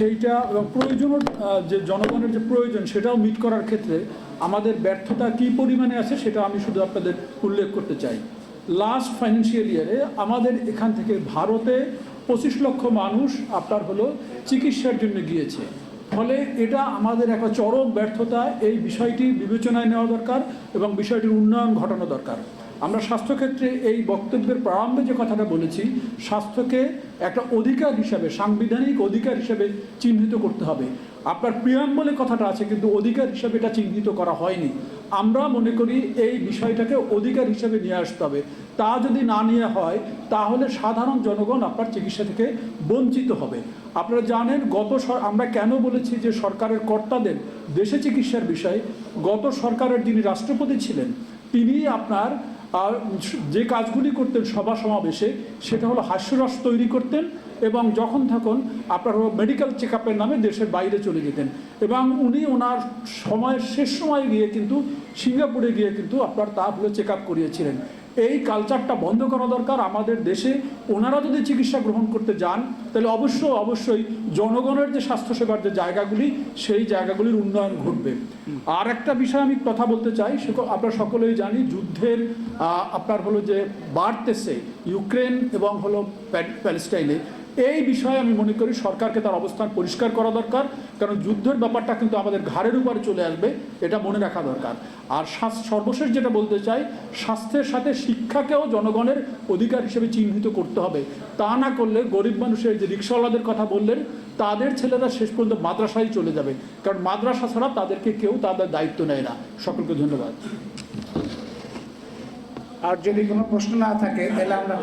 সেইটা প্রয়োজন যে জনগণের যে প্রয়োজন, সেটাও মিট করার ক্ষেত্রে আমাদের ব্যর্থতা কী পরিমাণে আছে সেটা আমি শুধু আপনাদের উল্লেখ করতে চাই। লাস্ট ফাইন্যান্সিয়াল ইয়ারে আমাদের এখান থেকে ভারতে পঁচিশ লক্ষ মানুষ আপনার হলো চিকিৎসার জন্য গিয়েছে। ফলে এটা আমাদের একটা চরম ব্যর্থতা, এই বিষয়টি বিবেচনায় নেওয়া দরকার এবং বিষয়টির উন্নয়ন ঘটানো দরকার। আমরা স্বাস্থ্যক্ষেত্রে এই বক্তব্যের প্রারম্ভে যে কথাটা বলেছি, স্বাস্থ্যকে একটা অধিকার হিসাবে, সাংবিধানিক অধিকার হিসাবে চিহ্নিত করতে হবে। আপনার প্রিয়াম্বলে কথাটা আছে, কিন্তু অধিকার হিসাবে এটা চিহ্নিত করা হয়নি। আমরা মনে করি এই বিষয়টাকে অধিকার হিসাবে নিয়ে আসতে হবে। তা যদি না নিয়ে হয়, তাহলে সাধারণ জনগণ আপনার চিকিৎসা থেকে বঞ্চিত হবে। আপনারা জানেন, গত আমরা কেন বলেছি যে সরকারের কর্তাদের দেশে চিকিৎসার বিষয়ে, গত সরকারের যিনি রাষ্ট্রপতি ছিলেন তিনি আপনার আর যে কাজগুলি করতেন সভা সমাবেশে, সেটা হলো হাস্যরস তৈরি করতেন এবং যখন থাকুন আপনার মেডিকেল চেক আপের নামে দেশের বাইরে চলে যেতেন। এবং উনি ওনার সময়ের শেষ সময় গিয়ে কিন্তু সিঙ্গাপুরে গিয়ে কিন্তু আপনার তা হলো চেক আপ করিয়েছিলেন। এই কালচারটা বন্ধ করা দরকার আমাদের দেশে। ওনারা যদি চিকিৎসা গ্রহণ করতে যান, তাহলে অবশ্য অবশ্যই জনগণের যে স্বাস্থ্যসেবার যে জায়গাগুলি, সেই জায়গাগুলির উন্নয়ন ঘটবে। আর একটা বিষয় আমি কথা বলতে চাই, সে আমরা সকলেই জানি, যুদ্ধের আপনার হলো যে বাড়তেছে ইউক্রেন এবং হলো প্যাল- প্যালেস্টাইনে। এই বিষয়ে আমি মনে করি সরকারকে তার অবস্থান পরিষ্কার করা দরকার, কারণ যুদ্ধের ব্যাপারটা কিন্তু আমাদের ঘাড়ের উপরে চলে আসবে, এটা মনে রাখা দরকার। আর সর্বশেষ যেটা বলতে চাই, স্বাস্থ্যের সাথে শিক্ষাকেও জনগণের অধিকার হিসেবে চিহ্নিত করতে হবে। তা না করলে গরিব মানুষের যে রিক্সাওয়ালাদের কথা বললেন, তাদের ছেলেরা শেষ পর্যন্ত মাদ্রাসায় চলে যাবে। কারণ মাদ্রাসা ছাড়া তাদেরকে কেউ তাদের দায়িত্ব নেয় না। সকলকে ধন্যবাদ। আর যদি কোনো প্রশ্ন না থাকে, তাহলে আমরা